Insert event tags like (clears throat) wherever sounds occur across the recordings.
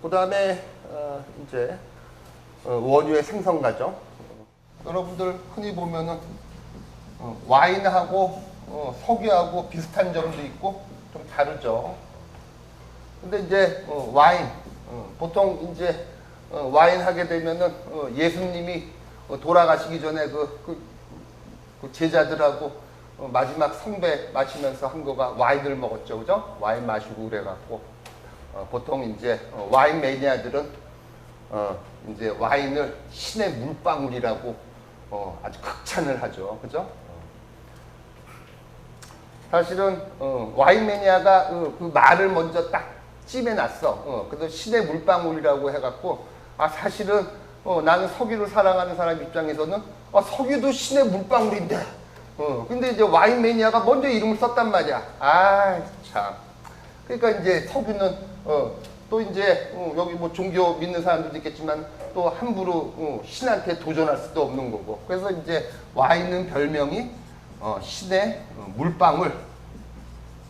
그 다음에 어, 이제 어, 원유의 생성 과정. 어, 여러분들 흔히 보면은 어, 와인하고 어, 석유하고 비슷한 점도 있고 좀 다르죠. 근데 이제 어, 와인 어, 보통 이제 어, 와인 하게 되면은 어, 예수님이 어, 돌아가시기 전에 그, 그, 그 제자들하고 어, 마지막 성배 마시면서 한 거가 와인을 먹었죠, 그죠? 와인 마시고 그래갖고 어, 보통 이제 어, 와인 매니아들은 어, 이제 와인을 신의 물방울이라고 어, 아주 극찬을 하죠, 그죠? 사실은 어, 와인 매니아가 그, 그 말을 먼저 딱 찜해놨어. 어, 그래서 신의 물방울이라고 해갖고 아 사실은 어, 나는 석유를 사랑하는 사람 입장에서는 아, 석유도 신의 물방울인데. 어, 근데 이제 와인 매니아가 먼저 이름을 썼단 말이야. 아 참. 그러니까 이제 석유는 어, 또 이제 어, 여기 뭐 종교 믿는 사람들도 있겠지만 또 함부로 어, 신한테 도전할 수도 없는 거고. 그래서 이제 와인은 별명이 어, 신의 어, 물방울.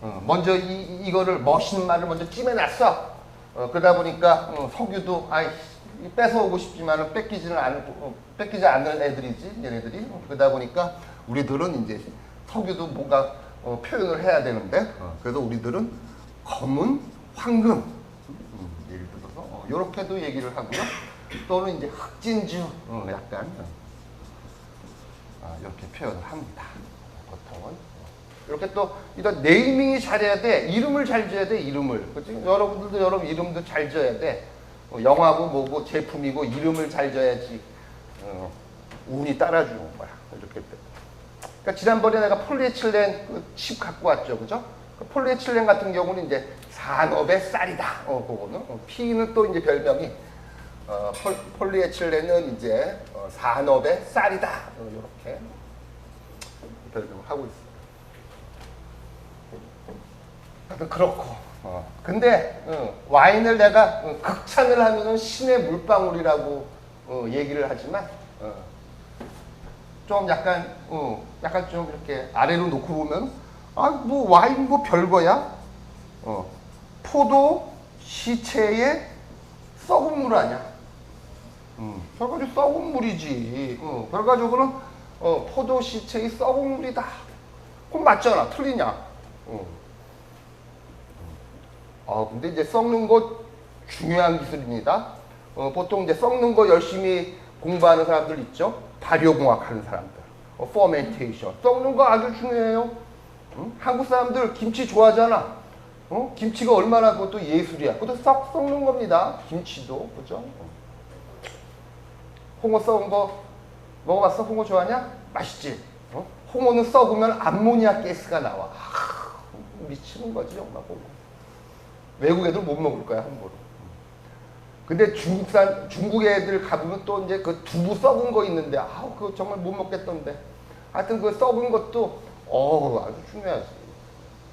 어, 먼저 이, 이거를 멋있는 말을 먼저 찜해놨어. 어, 그러다 보니까 어, 석유도 아이 이 뺏어오고 싶지만은 뺏기지는 않을 어, 뺏기지 않는 애들이지 얘네들이. 어, 그러다 보니까 우리들은 이제 석유도 뭔가 어, 표현을 해야 되는데 어, 그래서 우리들은 검은 황금 이렇게도 얘기를 하고요. 또는 이제 흑진주 어, 약간 어, 아, 이렇게 표현을 합니다. 보통은 이렇게 또 이런 네이밍이 잘해야 돼. 이름을 잘 지어야 돼. 이름을. 그렇지? 여러분들도 여러분 이름도 잘 지어야 돼. 어, 영화고 뭐고 제품이고 이름을 잘 지어야지 어, 운이 따라주는 거야. 이렇게 돼. 그러니까 지난번에 내가 폴리에틸렌 그칩 갖고 왔죠, 그죠? 그 폴리에틸렌 같은 경우는 이제 산업의 쌀이다. 어, 그거는 어, P는 또 이제 별명이 어, 폴, 폴리에틸렌은 이제 어, 산업의 쌀이다. 어, 이렇게 별명을 하고 있어요. 하여튼 그렇고. 어. 근데 어, 와인을 내가 어, 극찬을 하면은 신의 물방울이라고 어, 얘기를 하지만 어, 좀 약간 어, 약간 좀 이렇게 아래로 놓고 보면 아 뭐 와인 뭐 별거야. 어, 포도 시체에 썩은 물 아니야. 음, 결과적으로 썩은 물이지. 어, 결과적으로는 어, 포도 시체의 썩은 물이다. 그럼 맞잖아. 틀리냐? 어. 아, 근데 이제 썩는 거 중요한 기술입니다. 어, 보통 이제 썩는 거 열심히 공부하는 사람들 있죠? 발효공학 하는 사람들. 어, 퍼멘테이션. 썩는 거 아주 중요해요. 응? 한국 사람들 김치 좋아하잖아. 어? 김치가 얼마나 그것도 예술이야. 그것도 썩 썩는 겁니다. 김치도. 그죠? 어. 홍어 썩은 거 먹어봤어? 홍어 좋아하냐? 맛있지? 어? 홍어는 썩으면 암모니아 가스가 나와. 아, 미치는 거지, 정말 보고. 외국 애들 못 먹을 거야, 함부로. 근데 중국산, 중국 애들 가보면 또 이제 그 두부 썩은 거 있는데, 아우, 그거 정말 못 먹겠던데. 하여튼 그 썩은 것도, 어 아주 중요하지.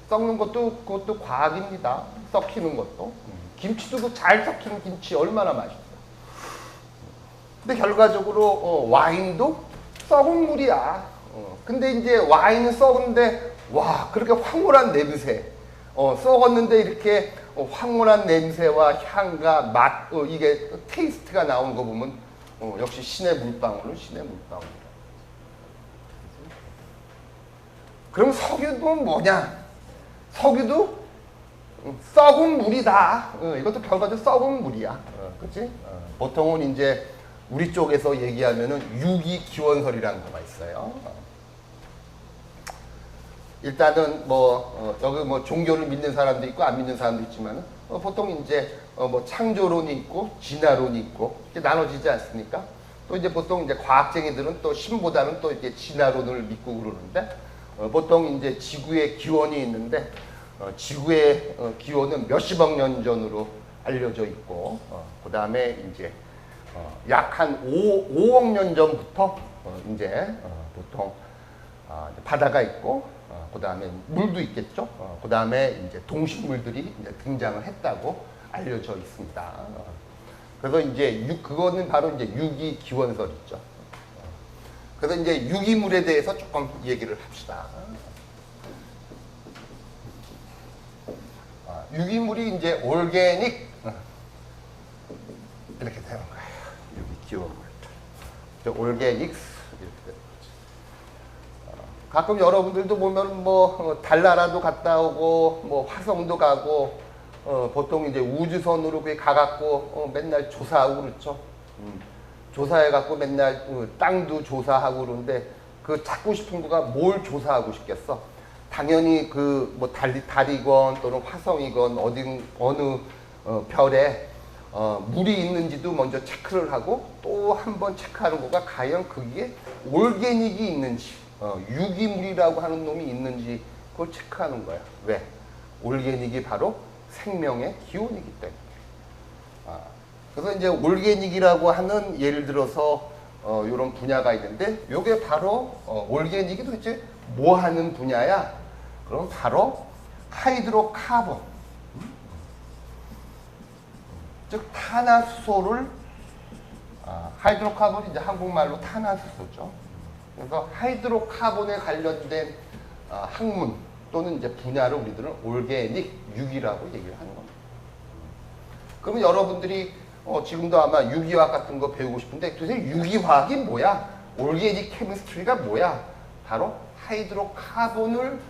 썩는 것도, 그것도 과학입니다. 썩히는 것도. 김치도 그잘 썩히는 김치 얼마나 맛있어. 근데 결과적으로 어, 와인도 썩은 물이야. 어, 근데 이제 와인은 썩은데 와 그렇게 황홀한 냄새. 어, 썩었는데 이렇게 어, 황홀한 냄새와 향과 맛 어, 이게 테이스트가 나온 거 보면 어, 역시 신의 물방울은 신의 물방울. 그럼 석유도 뭐냐? 석유도 음, 썩은 물이다. 어, 이것도 결과적으로 썩은 물이야. 어, 그렇지? 어, 보통은 이제 우리 쪽에서 얘기하면은 유기 기원설이라는 거가 있어요. 어. 일단은 뭐 어, 여기 뭐 종교를 믿는 사람도 있고 안 믿는 사람도 있지만 어, 보통 이제 어, 뭐 창조론이 있고 진화론이 있고 이렇게 나눠지지 않습니까? 또 이제 보통 이제 과학쟁이들은 또 신보다는 또 이제 진화론을 믿고 그러는데 어, 보통 이제 지구의 기원이 있는데 어, 지구의 어, 기원은 몇십억 년 전으로 알려져 있고 그 다음에 이제 어, 약한 5억 년 전부터 어, 이제 어, 보통 아, 이제 바다가 있고 어, 그 다음에 물도 있겠죠. 어, 그 다음에 이제 동식물들이 이제 등장을 했다고 알려져 있습니다. 어, 그래서 이제 유, 그거는 바로 이제 유기 기원설이죠. 어, 그래서 이제 유기물에 대해서 조금 얘기를 합시다. 아, 유기물이 이제 올게닉 어, 이렇게 되는 거예요. 여기 물질. 올게닉스. 어, 가끔 여러분들도 보면 뭐 어, 달나라도 갔다 오고 뭐 화성도 가고 어, 보통 이제 우주선으로 가갖고 어, 맨날 조사하고 그렇죠. 음, 조사해갖고 맨날 어, 땅도 조사하고 그러는데 그 찾고 싶은 거가 뭘 조사하고 싶겠어? 당연히 그 뭐 달리 달이건 또는 화성이건 어디 어느 어, 별에 어, 물이 있는지도 먼저 체크를 하고 또 한 번 체크하는 거가 과연 거기에 올게닉이 있는지 어, 유기물이라고 하는 놈이 있는지 그걸 체크하는 거야. 왜? 올게닉이 바로 생명의 기원이기 때문에. 아, 그래서 이제 올게닉이라고 하는 예를 들어서 어, 이런 분야가 있는데 이게 바로 어, 올게닉이 도대체 뭐 하는 분야야? 그럼 바로 하이드로카본 즉 탄화수소를 아, 하이드로카본이 이제 한국말로 탄화수소죠. 그래서 하이드로카본에 관련된 아, 학문 또는 이제 분야를 우리들은 올게닉 유기라고 얘기를 하는 겁니다. 그러면 여러분들이 어, 지금도 아마 유기화학 같은 거 배우고 싶은데 도대체 유기화학이 뭐야? 올게닉 케미스트리가 뭐야? 바로 하이드로카본을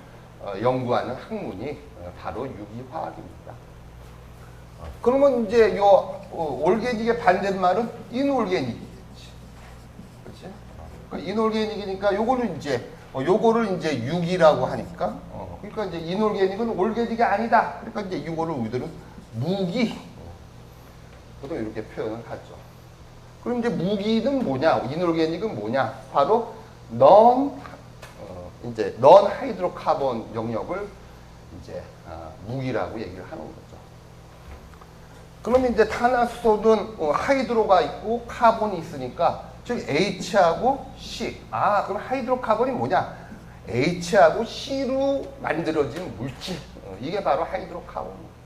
어, 연구하는 학문이 어, 바로 유기화학입니다. 어, 그러면 이제 요 어, 올게닉의 반대말은 인올게닉이겠지. 그렇지? 그러니까 인올게닉이니까 요거는 이제 어, 요거를 이제 유기라고 하니까 어, 그러니까 이제 인올게닉은 올게닉이 아니다. 그러니까 이제 이거를 우리들은 무기 보통 이렇게 표현을 하죠. 그럼 이제 무기는 뭐냐? 인올게닉은 뭐냐? 바로 non 어, 이제 non 하이드로카본 영역을 이제 아, 무기라고 얘기를 하는 거죠. 그러면 이제 탄화수소는 어, 하이드로가 있고 카본이 있으니까 즉 H하고 C. 아, 그럼 하이드로카본이 뭐냐? H하고 C로 만들어진 물질. 어, 이게 바로 하이드로카본입니다.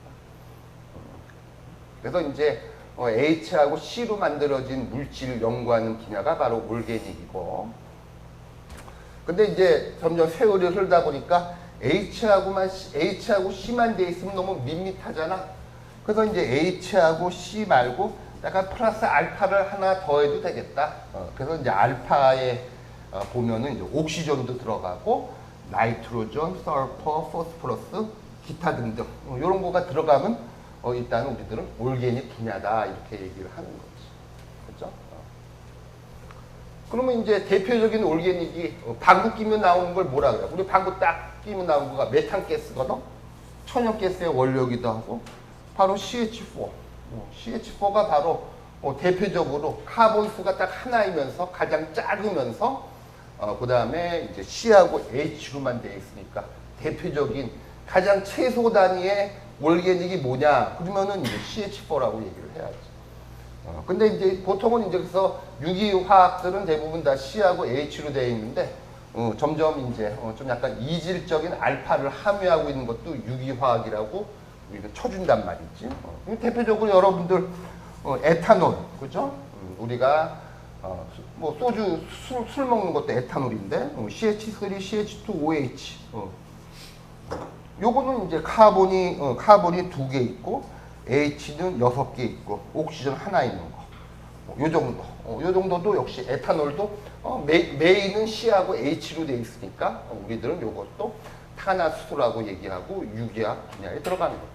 그래서 이제 어, H하고 C로 만들어진 물질을 연구하는 분야가 바로 올게닉이고 근데 이제 점점 세월이 흐르다 보니까 H하고만 H하고 C만 돼 있으면 너무 밋밋하잖아. 그래서 이제 H하고 C 말고 약간 플러스 알파를 하나 더해도 되겠다. 어, 그래서 이제 알파에 어, 보면은 이제 옥시전도 들어가고 나이트로전, 설퍼, 포스포러스, 기타 등등 어, 이런 거가 들어가면 어, 일단 우리들은 올게닉 분야다 이렇게 얘기를 하는 거지. 그렇죠? 어. 그러면 이제 대표적인 올게닉이 어, 방구 끼면 나오는 걸 뭐라 그래? 우리 방구 딱 끼면 나오는 거가 메탄가스거든. 천연가스의 원료이기도 하고 바로 CH4. 어, CH4가 바로 어, 대표적으로 카본 수가 딱 하나이면서 가장 작으면서 어, 그 다음에 이제 C하고 H로만 되어 있으니까 대표적인 가장 최소 단위의 올게닉이 뭐냐? 그러면은 이제 CH4라고 얘기를 해야지. 어, 근데 이제 보통은 이제 그래서 유기화학들은 대부분 다 C하고 H로 되어 있는데 어, 점점 이제 어, 좀 약간 이질적인 알파를 함유하고 있는 것도 유기화학이라고 우리가 쳐준단 말이지. 어, 대표적으로 여러분들 어, 에탄올, 그죠? 음, 우리가 어, 수- 뭐 소주 술, 술 먹는 것도 에탄올인데 어, CH3, CH2OH. 어. 요거는 이제 카본이 어, 카본이 두 개 있고 H는 여섯 개 있고 옥시전 하나 있는 거. 어, 요 정도. 어, 요 정도도 역시 에탄올도 어, 메, 메인은 C하고 H로 돼 있으니까 어, 우리들은 요것도 탄화수소라고 얘기하고 유기학 분야에 들어가는 겁니다.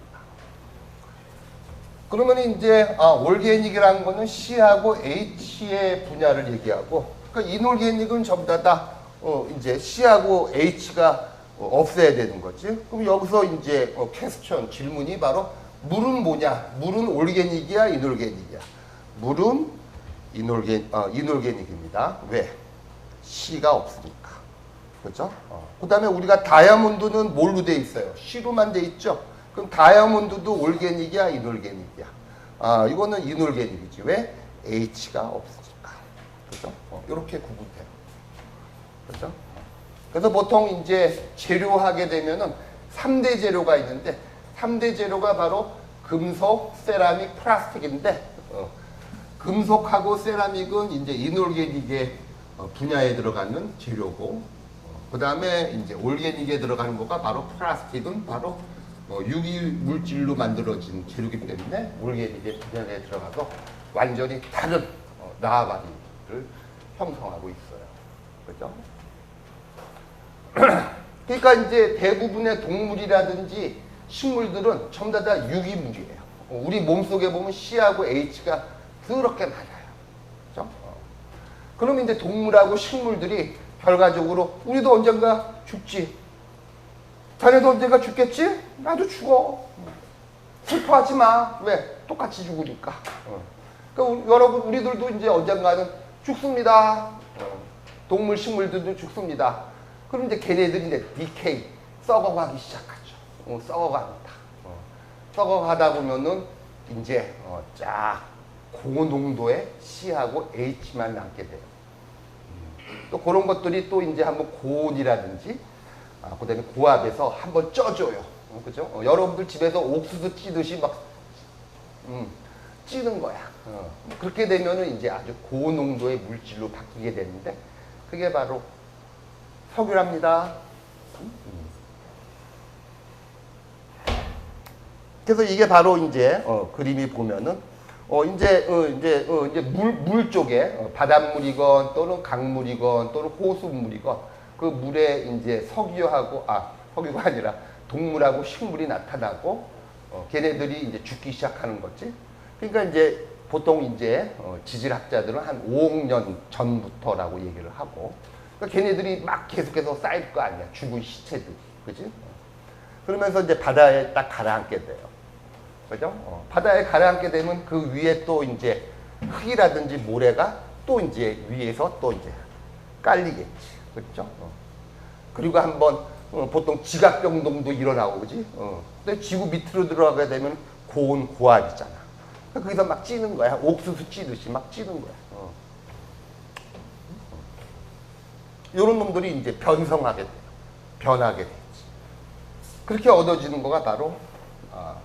그러면 이제 아, 올게닉이라는 거는 C하고 H의 분야를 얘기하고 그러니까 인올게닉은 전부 다, 다 어, 이제 C하고 H가 어, 없애야 되는 거지. 그럼 여기서 이제 어, 퀘스천 질문이 바로 물은 뭐냐? 물은 올게닉이야, 인올게닉이야? 물은 인올게 어, 인올게닉입니다. 왜? C가 없으니까. 그렇죠? 어. 그다음에 우리가 다이아몬드는 뭘로 돼 있어요? C로만 돼 있죠. 그럼 다이아몬드도 올게닉이야, 인올게닉이야? 아, 이거는 인올게닉이지. 왜? H가 없으니까. 그렇죠? 어, 이렇게 구분돼요. 그렇죠? 그래서 보통 이제 재료하게 되면은 3대 재료가 있는데 3대 재료가 바로 금속, 세라믹, 플라스틱인데 어, 금속하고 세라믹은 이제 이놀게닉의 어, 분야에 들어가는 재료고 그 다음에 이제 올게닉에 들어가는 거가 바로 플라스틱은 바로 어, 유기 물질로 만들어진 재료이기 때문에 올게닉의 분야에 들어가서 완전히 다른 어, 나아바리를 형성하고 있어요. 그죠? (clears throat) 그러니까 이제 대부분의 동물이라든지 식물들은 전부 다 유기물이에요. 어, 우리 몸속에 보면 C하고 H가 더럽게 많아요. 그죠? 어. 그럼 이제 동물하고 식물들이 결과적으로 우리도 언젠가 죽지. 자네도 언젠가 죽겠지? 나도 죽어. 슬퍼하지 마. 왜? 똑같이 죽으니까. 어. 그러니까 여러분 우리들도 이제 언젠가는 죽습니다. 어. 동물 식물들도 죽습니다. 그럼 이제 걔네들이 이제 디케이 썩어가기 시작하죠. 어, 썩어갑니다. 어. 썩어가다 보면은 이제 어, 쫙 고농도의 C하고 H만 남게 돼요. 음. 또 그런 것들이 또 이제 한번 고온이라든지 아, 그다음에 고압에서 한번 쪄줘요. 어, 그죠? 어, 여러분들 집에서 옥수수 찌듯이 막 음, 찌는 거야. 어. 그렇게 되면은 이제 아주 고농도의 물질로 바뀌게 되는데 그게 바로 석유랍니다. 그래서 이게 바로 이제 어, 그림이 보면은 어 이제 어 이제 어 이제 물 물 쪽에 어, 바닷물이건 또는 강물이건 또는 호수물이건 그 물에 이제 석유하고 아 석유가 아니라 동물하고 식물이 나타나고 어 걔네들이 이제 죽기 시작하는 거지. 그러니까 이제 보통 이제 어, 지질학자들은 한 5억 년 전부터라고 얘기를 하고 그러니까 걔네들이 막 계속해서 쌓일 거 아니야 죽은 시체들 그지? 그러면서 이제 바다에 딱 가라앉게 돼요. 그죠? 어, 바다에 가라앉게 되면 그 위에 또 이제 흙이라든지 모래가 또 이제 위에서 또 이제 깔리겠지. 그렇죠? 어. 그리고 한번 어, 보통 지각병동도 일어나고 그지? 어. 근데 지구 밑으로 들어가게 되면 고온 고압이잖아. 그러니까 거기서 막 찌는 거야. 옥수수 찌듯이 막 찌는 거야. 어. 이런 놈들이 이제 변성하게 돼요. 변하게 되지. 그렇게 얻어지는 거가 바로 아,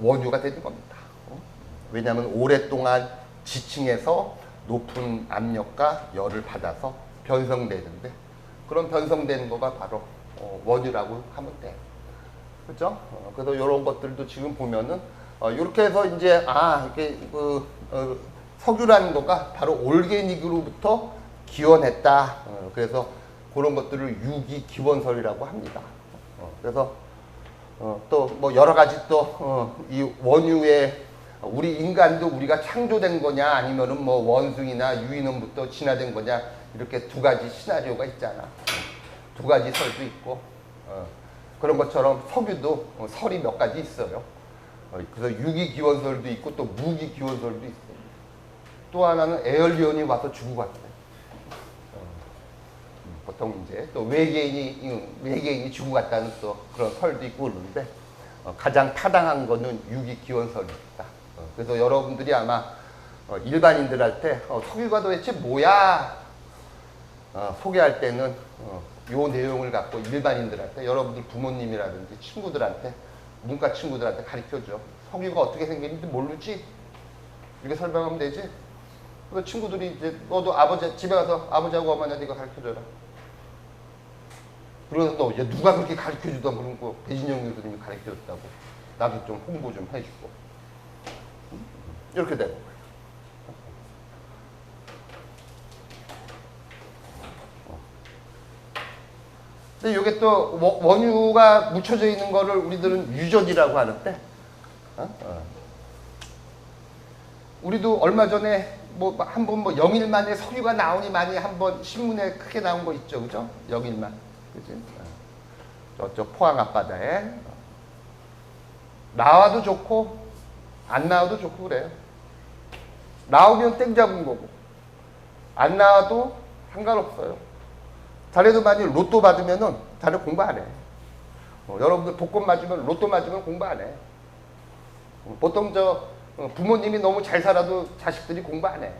원유가 되는 겁니다. 어? 왜냐하면 오랫동안 지층에서 높은 압력과 열을 받아서 변성되는데 그런 변성되는 거가 바로 어, 원유라고 하면 돼요. 그죠? 어, 그래서 이런 것들도 지금 보면은 어, 이렇게 해서 이제 아 이렇게 그 어, 석유라는 거가 바로 올게닉으로부터 기원했다. 어, 그래서 그런 것들을 유기 기원설이라고 합니다. 어, 그래서 어, 또뭐 여러 가지 또 이 원유의 우리 인간도 우리가 창조된 거냐 아니면은 뭐 원숭이나 유인원부터 진화된 거냐 이렇게 두 가지 시나리오가 있잖아. 두 가지 설도 있고 어, 그런 것처럼 석유도 어, 설이 몇 가지 있어요. 어, 그래서 유기 기원설도 있고 또 무기 기원설도 있어. 또 하나는 에얼리온이 와서 주고 갔대. 보 통 이제 또 외계인이 음, 외계인이 주고 갔다는 또 그런 설도 있고 그러는데 어, 가장 타당한 거는 유기 기원설입니다. 어, 그래서 여러분들이 아마 어, 일반인들한테 어, 석유가 도대체 뭐야 어, 소개할 때는 어, 요 내용을 갖고 일반인들한테 여러분들 부모님이라든지 친구들한테 문과 친구들한테 가르쳐줘. 석유가 어떻게 생겼는지 모르지? 이렇게 설명하면 되지? 그 친구들이 이제 너도 아버지 집에 가서 아버지하고 어머니한테 이거 가르쳐줘라. 그러면서 또 이제 누가 그렇게 가르쳐주던 그런 거 배진영 교수님이 가르쳐 줬다고 나도 좀 홍보 좀 해주고 이렇게 거예요. 근데 이게 또 워- 원유가 묻혀져 있는 거를 우리들은 유전이라고 하는데 어? 어. 우리도 얼마 전에 뭐 한 번 뭐 영일 만에 석유가 나오니 많이 한 번 신문에 크게 나온 거 있죠, 그죠? 영일만, 그지? 어. 저쪽 포항 앞바다에 나와도 좋고 안 나와도 좋고 그래요. 나오면 땡 잡은 거고 안 나와도 상관없어요. 자네도 만약 로또 받으면은 자네 공부 안 해. 어, 여러분들 복권 맞으면 로또 맞으면 공부 안 해. 어, 보통 저 어, 부모님이 너무 잘 살아도 자식들이 공부 안 해.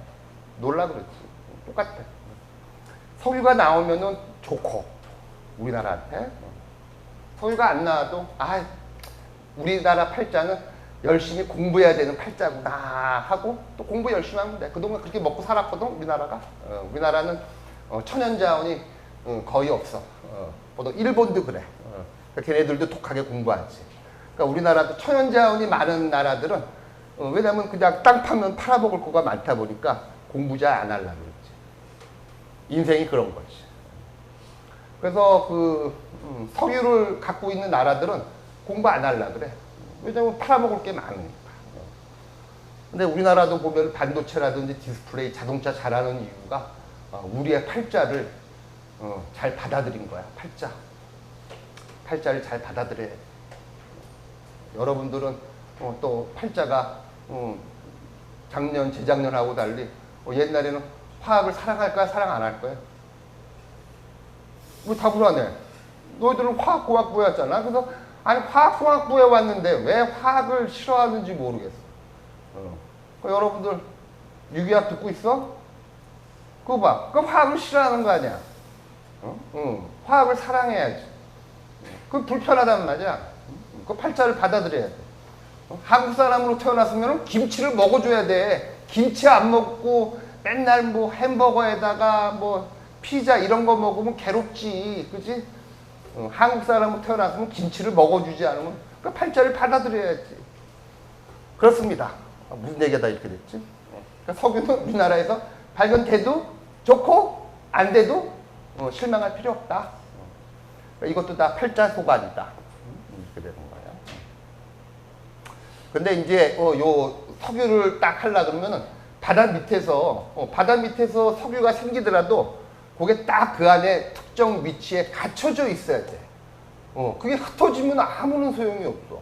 놀라 그렇지. 어, 똑같아. 석유가 나오면은 좋고 우리나라한테 어. 석유가 안 나와도 아 우리나라 팔자는 열심히 공부해야 되는 팔자구나 하고 또 공부 열심히 하면 돼. 그동안 그렇게 먹고 살았거든 우리나라가. 어, 우리나라는 어, 천연 자원이 어, 거의 없어. 어, 보통 일본도 그래. 어, 그러니까 걔네들도 독하게 공부하지. 그러니까 우리나라도 천연 자원이 많은 나라들은 어, 왜냐면 그냥 땅 파면 팔아먹을 거가 많다 보니까 공부 잘 안 하려고 그랬지. 인생이 그런 거지. 그래서 그 음, 석유를 갖고 있는 나라들은 공부 안 하려고 그래. 왜냐면 팔아먹을 게 많으니까. 근데 우리나라도 보면 반도체라든지 디스플레이, 자동차 잘하는 이유가 어, 우리의 팔자를 어, 잘 받아들인 거야. 팔자. 팔자를 잘 받아들여야 돼. 여러분들은 어, 또 팔자가 어, 작년, 재작년하고 달리 어, 옛날에는 화학을 사랑할 거야, 사랑 안 할 거야? 뭐 다 불안해. 너희들은 화학공학부였잖아. 그래서 아니 화학공학부에 왔는데 왜 화학을 싫어하는지 모르겠어. 어. 그 여러분들 유기학 듣고 있어? 그거 봐. 그 화학을 싫어하는 거 아니야. 어? 응. 화학을 사랑해야지. 그 불편하단 말이야. 그 팔자를 받아들여야 돼. 어? 한국 사람으로 태어났으면 김치를 먹어줘야 돼. 김치 안 먹고 맨날 뭐 햄버거에다가 뭐 피자 이런 거 먹으면 괴롭지. 그지? 어, 한국 사람으로 태어났으면 김치를 먹어주지 않으면 그 팔자를 받아들여야지. 그렇습니다. 아, 무슨 얘기가 이렇게 됐지? 그러니까 석유는 우리나라에서 발견돼도 좋고 안 돼도 어, 실망할 필요 없다. 어. 그러니까 이것도 다 팔자 소관이다. 음, 이렇게 되는 거야. 근데 이제 어, 요 석유를 딱 하려 그러면은 바다 밑에서 어, 바다 밑에서 석유가 생기더라도 그게 딱 그 안에 특정 위치에 갖춰져 있어야 돼. 어, 그게 흩어지면 아무런 소용이 없어.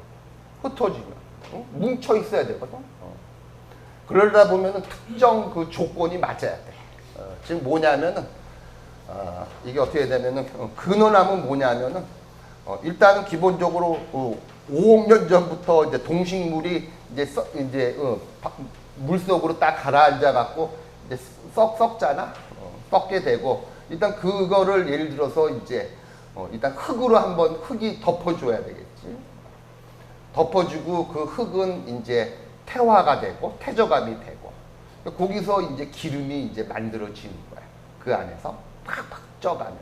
흩어지면 어? 뭉쳐 있어야 되거든. 어. 그러다 보면은 특정 그 조건이 맞아야 돼. 어, 지금 뭐냐면은 어, 이게 어떻게 되면은 어, 근원함은 뭐냐면은 어, 일단은 기본적으로 어, 5억 년 전부터 이제 동식물이 이제 써, 이제 어, 바- 물 속으로 딱 가라앉아 갖고 썩 썩잖아. 어, 썩게 되고 일단 그거를 예를 들어서 이제 어, 일단 흙으로 한번 흙이 덮어줘야 되겠지. 덮어주고 그 흙은 이제 태화가 되고 태저감이 되고 거기서 이제 기름이 이제 만들어지는 거야. 그 안에서 팍팍 쪄가면.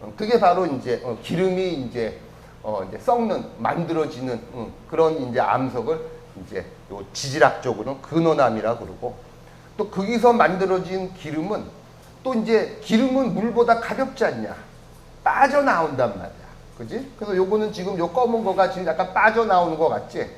어, 그게 바로 이제 어, 기름이 이제 어 이제 썩는 만들어지는 음, 그런 이제 암석을 이제 요 지질학적으로는 근원암이라 그러고 또 거기서 만들어진 기름은 또 이제 기름은 물보다 가볍지 않냐? 빠져나온단 말이야. 그지? 그래서 요거는 지금 요 검은 거가 지금 약간 빠져나오는 거 같지?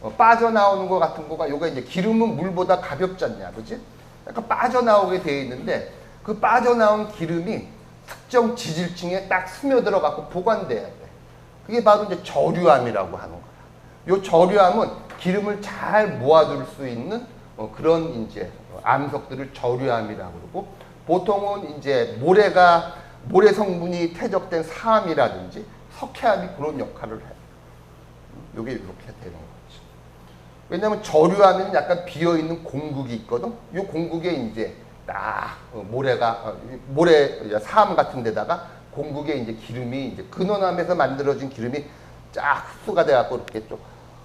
어, 빠져나오는 거 같은 거가 요가 이제 기름은 물보다 가볍지 않냐? 그지? 약간 빠져나오게 되어 있는데 그 빠져나온 기름이 특정 지질층에 딱 스며들어 갖고 보관돼야 돼. 그게 바로 이제 저류암이라고 하는 거야. 요 저류암은 기름을 잘 모아둘 수 있는 어, 그런 이제 암석들을 저류암이라고 그러고 보통은 이제 모래가 모래 성분이 퇴적된 사암이라든지 석회암이 그런 역할을 해. 요게 이렇게 되는 거지. 왜냐하면 저류하면 약간 비어 있는 공국이 있거든. 이 공국에 이제 딱 어, 모래가 어, 이 모래 사암 같은 데다가 공국에 이제 기름이 이제 근원암에서 만들어진 기름이 쫙 흡수가 돼 갖고 이렇게 좀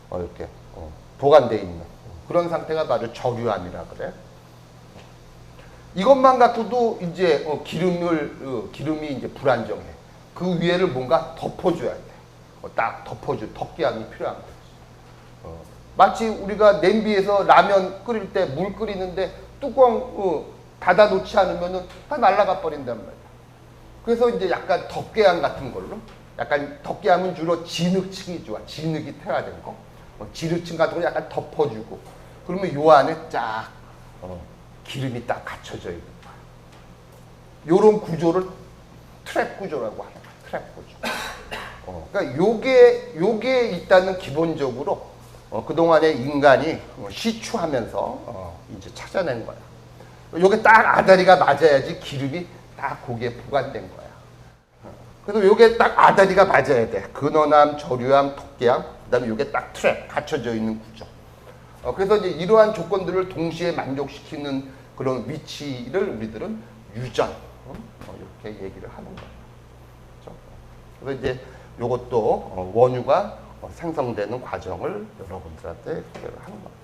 어, 이렇게 어, 보관돼 있는 그런 상태가 바로 저류암이라 그래. 이것만 갖고도 이제 어, 기름을 어, 기름이 이제 불안정해. 그 위에를 뭔가 덮어줘야 돼. 어, 딱 덮어줘 덮개함이 필요한 거지. 어, 마치 우리가 냄비에서 라면 끓일 때 물 끓이는데 뚜껑 어, 닫아 놓지 않으면은 다 날아가 버린단 말이야. 그래서 이제 약간 덮개함 같은 걸로 약간 덮개함은 주로 진흙층이 좋아. 진흙이 태화된 거. 어, 진흙층 같은 거 약간 덮어주고 그러면 요 안에 쫙 어, 기름이 딱 갖춰져 있는 거야. 요런 구조를 트랩 구조라고 하는 거야. 트랩 구조. 어, 그러니까 요게 요게 일단은 기본적으로 어, 그동안에 인간이 어, 시추하면서 어, 이제 찾아낸 거야. 요게 딱 아다리가 맞아야지 기름이 딱 거기에 보관된 거야. 어, 그래서 요게 딱 아다리가 맞아야 돼. 근원암, 저류암, 토끼암, 그 다음에 요게 딱 트랩 갖춰져 있는 구조. 어, 그래서 이제 이러한 조건들을 동시에 만족시키는 그런 위치를 우리들은 유전 어? 어, 이렇게 얘기를 하는 거예요. 그렇죠? 그래서 이제 이것도 원유가 어, 생성되는 과정을 여러분들한테 소개를 하는 거예요.